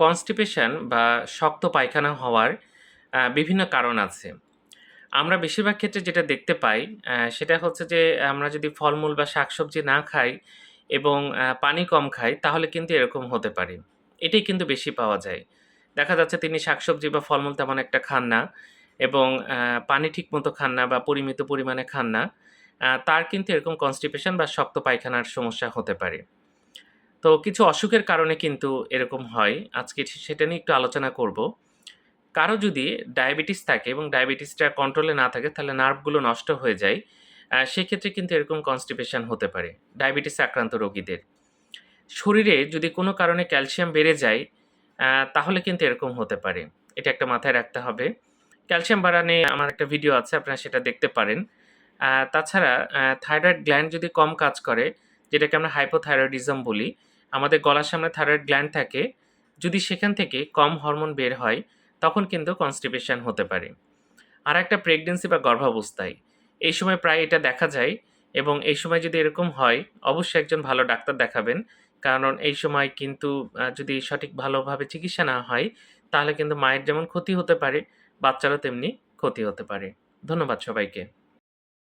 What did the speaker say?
Constipation বা শক্ত পায়খানা হওয়ার বিভিন্ন কারণ আছে। আমরা বেশিরভাগ ক্ষেত্রে যেটা দেখতে পাই সেটা হচ্ছে যে আমরা যদি ফলমূল বা শাকসবজি না খাই এবং পানি কম খাই, তাহলে কিন্তু এরকম হতে পারে। এটাই কিন্তু বেশি পাওয়া যায়। দেখা যাচ্ছে তিনি শাকসবজি বা ফলমূল তেমন একটা খান না এবং পানি ঠিকমতো খান না বা পরিমিত পরিমাণে খান না। তার কিন্তু এরকম কনস্টিপেশন বা শক্ত পায়খানার সমস্যা হতে পারে। তো কিছু অসুখের কারণে কিন্তু এরকম হয়। আজকে সেটা নিয়ে একটু আলোচনা করব। কারও যদি ডায়াবেটিস থাকে এবং ডায়াবেটিসটা কন্ট্রোলে না থাকে, তাহলে নার্ভগুলো নষ্ট হয়ে যায়। সেক্ষেত্রে কিন্তু এরকম কনস্টিপেশন হতে পারে, ডায়াবেটিসে আক্রান্ত রোগীদের। শরীরে যদি কোনো কারণে ক্যালসিয়াম বেড়ে যায় তাহলে কিন্তু এরকম হতে পারে। এটা একটা মাথায় রাখতে হবে। ক্যালসিয়াম বাড়া নিয়ে আমার একটা ভিডিও আছে, আপনারা সেটা দেখতে পারেন। তাছাড়া থাইরয়েড গ্ল্যান্ড যদি কম কাজ করে, যেটাকে আমরা হাইপোথাইরয়েডিজম বলি। আমাদের গলার সামনে থাইরয়েড গ্ল্যান্ড থাকে। যদি সেখান থেকে কম হরমোন বের হয় তখন কিন্তু কনস্টিপেশন হতে পারে। আর একটা প্রেগন্যান্সি বা গর্ভাবস্থায়। এই সময় প্রায় এটা দেখা যায় এবং এই সময় যদি এরকম হয় অবশ্যই একজন ভালো ডাক্তার দেখাবেন। কারণ এই সময় কিন্তু যদি সঠিক ভালোভাবে চিকিৎসা না হয় তাহলে কিন্তু মায়ের যেমন ক্ষতি হতে পারে, বাচ্চারও তেমনি ক্ষতি হতে পারে। ধন্যবাদ সবাইকে।